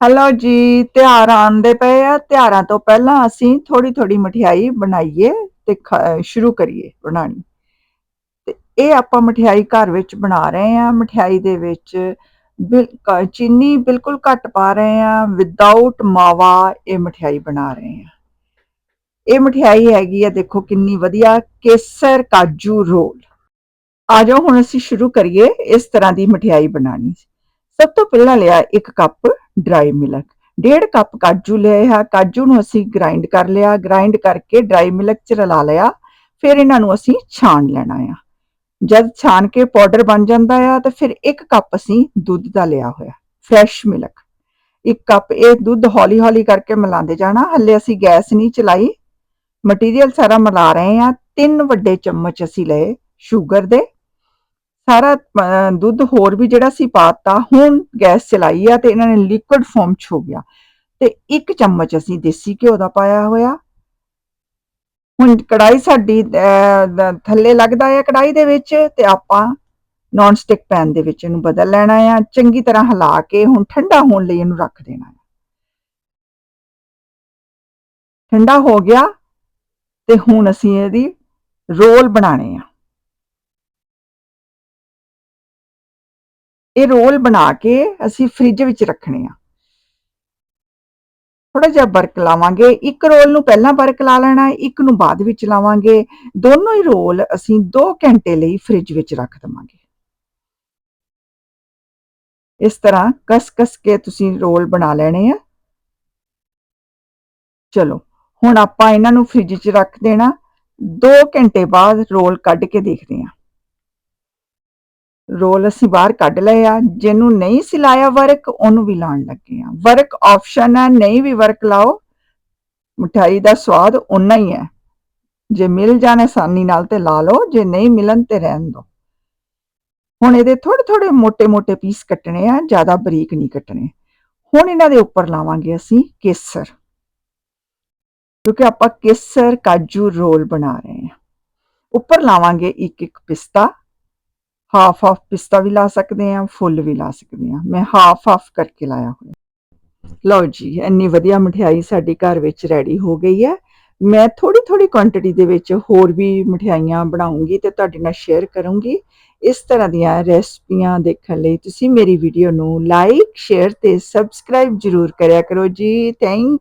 Hello ਜੀ, ਤਿਉਹਾਰ ਆਉਂਦੇ ਪਏ ਆ। ਤਿਉਹਾਰਾਂ ਤੋਂ ਪਹਿਲਾਂ ਅਸੀਂ ਥੋੜੀ ਥੋੜੀ ਮਠਿਆਈ ਬਣਾਈਏ ਤੇ ਖ- ਸ਼ੁਰੂ ਕਰੀਏ ਬਣਾਣੀ ਤੇ ਇਹ ਆਪਾਂ ਮਠਿਆਈ ਘਰ ਵਿੱਚ ਬਣਾ ਰਹੇ ਆ ਮਠਿਆਈ ਦੇ ਵਿੱਚ ਬਿਲ- ਚੀਨੀ ਬਿਲਕੁਲ ਘੱਟ ਪਾ ਰਹੇ ਆ ਵਿਦਆਊਟ ਮਾਵਾ ਇਹ ਮਠਿਆਈ ਬਣਾ ਰਹੇ ਆ ਇਹ ਮਠਿਆਈ ਹੈਗੀ ਆ, ਦੇਖੋ ਕਿੰਨੀ ਵਧੀਆ, ਕੇਸਰ ਕਾਜੂ ਰੋਲ। ਆ ਜਾਓ, ਹੁਣ ਅਸੀਂ ਸ਼ੁਰੂ ਕਰੀਏ ਇਸ ਤਰ੍ਹਾਂ ਦੀ ਮਠਿਆਈ ਬਣਾਣੀ ਸਭ ਤੋਂ ਪਹਿਲਾਂ ਲਿਆ ਇੱਕ ਕੱਪ ਡਰਾਈ ਮਿਲਕ ਡੇਢ ਕੱਪ ਕਾਜੂ ਲਿਆ, ਕਾਜੂ ਨੂੰ ਅਸੀਂ ਗ੍ਰਾਈਂਡ ਕਰ ਲਿਆ ਗ੍ਰਾਈਂਡ ਕਰਕੇ ਡਰਾਈ ਮਿਲਕ ਚ ਰਲਾ ਲਿਆ, ਫਿਰ ਇਹਨਾਂ ਨੂੰ ਅਸੀਂ ਛਾਣ ਲੈਣਾ ਆ। ਜਦ ਛਾਣ ਕੇ ਪਾਊਡਰ ਬਣ ਜਾਂਦਾ ਆ, ਤਾਂ ਫਿਰ ਇੱਕ ਕੱਪ ਅਸੀਂ ਦੁੱਧ ਦਾ ਲਿਆ ਹੋਇਆ ਫਰੈਸ਼ ਮਿਲਕ ਇੱਕ ਕੱਪ ਇਹ ਦੁੱਧ ਹੌਲੀ ਹੌਲੀ ਕਰਕੇ ਮਿਲਾਉਂਦੇ ਜਾਣਾ, ਹੱਲੇ ਅਸੀਂ ਗੈਸ ਨਹੀਂ ਚਲਾਈ। ਮਟੀਰੀਅਲ ਸਾਰਾ ਮਿਲਾ ਰਹੇ ਆ, ਤਿੰਨ ਵੱਡੇ ਚਮਚ ਅਸੀਂ ਲਏ ਸ਼ੂਗਰ ਦੇ। ਸਾਰਾ ਦੁੱਧ ਹੋਰ ਵੀ ਜਿਹੜਾ ਸੀ ਪਾਤਾ, ਹੁਣ ਗੈਸ ਚਲਾਈ ਆ ਤੇ ਇਹਨਾਂ ਨੇ ਲਿਕੁਇਡ ਫਾਰਮ ਚ ਹੋ ਗਿਆ। ਤੇ ਇੱਕ ਚਮਚ ਅਸੀਂ ਦੇਸੀ ਘਿਓ ਦਾ ਪਾਇਆ ਹੋਇਆ। ਹੁਣ ਕੜਾਈ ਸਾਡੀ ਥੱਲੇ ਲੱਗਦਾ ਹੈ ਕੜਾਈ ਦੇ ਵਿੱਚ ਤੇ ਆਪਾਂ ਨਾਨ ਸਟਿਕ ਪੈਨ ਦੇ ਵਿੱਚ ਇਹਨੂੰ ਬਦਲ ਲੈਣਾ ਆ। ਚੰਗੀ ਤਰ੍ਹਾਂ ਹਿਲਾ ਕੇ ਹੁਣ ਠੰਡਾ ਹੋਣ ਲਈ ਇਹਨੂੰ ਰੱਖ ਦੇਣਾ ਹੈ ਠੰਡਾ ਹੋ ਗਿਆ ਤੇ ਹੁਣ ਅਸੀਂ ਇਹਦੀ ਰੋਲ ਬਣਾਣੇ ਆ। ਇਹ ਰੋਲ ਬਣਾ ਕੇ ਅਸੀਂ ਫ੍ਰਿਜ ਵਿੱਚ ਰੱਖਣੇ ਆ। ਥੋੜਾ ਜਿਹਾ ਬਰਕ ਲਾਵਾਂਗੇ। ਇੱਕ ਰੋਲ ਨੂੰ ਪਹਿਲਾਂ ਬਰਕ ਲਾ ਲੈਣਾ ਹੈ ਇੱਕ ਨੂੰ ਬਾਅਦ ਵਿੱਚ ਲਾਵਾਂਗੇ। ਦੋਨੋਂ ਹੀ ਰੋਲ ਅਸੀਂ 2 ਘੰਟੇ ਲਈ ਫ੍ਰਿਜ ਵਿੱਚ ਰੱਖ ਦਵਾਂਗੇ। ਇਸ ਤਰ੍ਹਾਂ ਕਸ-ਕਸ ਕੇ ਤੁਸੀਂ ਰੋਲ ਬਣਾ ਲੈਣੇ ਆ। ਚਲੋ, ਹੁਣ ਆਪਾਂ ਇਹਨਾਂ ਨੂੰ ਫ੍ਰਿਜ 'ਚ ਰੱਖ ਦੇਣਾ। 2 ਘੰਟੇ ਬਾਅਦ ਰੋਲ ਕੱਢ ਕੇ ਦੇਖਦੇ ਹਾਂ ਰੋਲ ਅਸੀਂ ਬਾਹਰ ਕੱਢ ਲਏ ਆ, ਜਿਹਨੂੰ ਨਹੀਂ ਸਿਲਾਇਆ ਵਰਕ, ਉਹਨੂੰ ਵੀ ਲਾਣ ਲੱਗੇ ਆ। ਵਰਕ ਆਪਸ਼ਨ ਆ ਨਹੀਂ ਵੀ ਵਰਕ ਲਾਓ ਮਠਾਈ ਦਾ ਸਵਾਦ ਉਨਾ ਹੀ ਹੈ। ਜੇ ਮਿਲ ਜਾਣ ਆਸਾਨੀ ਨਾਲ ਤੇ ਲਾ ਲਓ, ਜੇ ਨਹੀਂ ਮਿਲਣ ਤੇ ਰਹਿਣ ਦਿਓ ਹੁਣ ਇਹਦੇ ਥੋੜੇ ਥੋੜੇ ਮੋٹے-ਮੋٹے ਪੀਸ ਕੱਟਣੇ ਆ, ਜ਼ਿਆਦਾ ਬਰੀਕ ਨਹੀਂ ਕੱਟਣੇ। ਹੁਣ ਇਹਨਾਂ ਦੇ ਉੱਪਰ ਲਾਵਾਂਗੇ ਅਸੀਂ ਕੇਸਰ। ਕਿਉਂਕਿ ਆਪਾਂ ਕੇਸਰ, ਕਾਜੂ, ਰੋਲ ਬਣਾ ਰਹੇ ਹਾਂ ਉੱਪਰ ਲਾਵਾਂਗੇ ਇੱਕ ਇੱਕ ਪਿਸਤਾ। ਹਾਫ ਹਾਫ ਪਿਸਤਾ ਵੀ ਲਾ ਸਕਦੇ ਆ ਫੁੱਲ ਵੀ ਲਾ ਸਕਦੇ ਆ ਮੈਂ ਹਾਫ ਹਾਫ ਕਰਕੇ ਲਾਇਆ ਹੋਇਆ। ਲਓ ਜੀ, ਇੰਨੀ ਵਧੀਆ ਮਠਿਆਈ ਸਾਡੀ ਘਰ ਵਿੱਚ ਰੈਡੀ ਹੋ ਗਈ ਹੈ। ਮੈਂ ਥੋੜੀ ਥੋੜੀ ਕੁਆਂਟੀਟੀ ਦੇ ਵਿੱਚ ਹੋਰ ਵੀ ਮਠਿਆਈਆਂ ਬਣਾਉਂਗੀ ਤੇ ਤੁਹਾਡੇ ਨਾਲ ਸ਼ੇਅਰ ਕਰੂੰਗੀ। ਇਸ ਤਰ੍ਹਾਂ ਦੀਆਂ ਰੈਸਪੀਆਂ ਦੇਖਣ ਲਈ ਤੁਸੀਂ ਮੇਰੀ ਵੀਡੀਓ ਨੂੰ ਲਾਈਕ ਸ਼ੇਅਰ ਤੇ ਸਬਸਕ੍ਰਾਈਬ ਜਰੂਰ ਕਰਿਆ ਕਰੋ ਜੀ। Thank you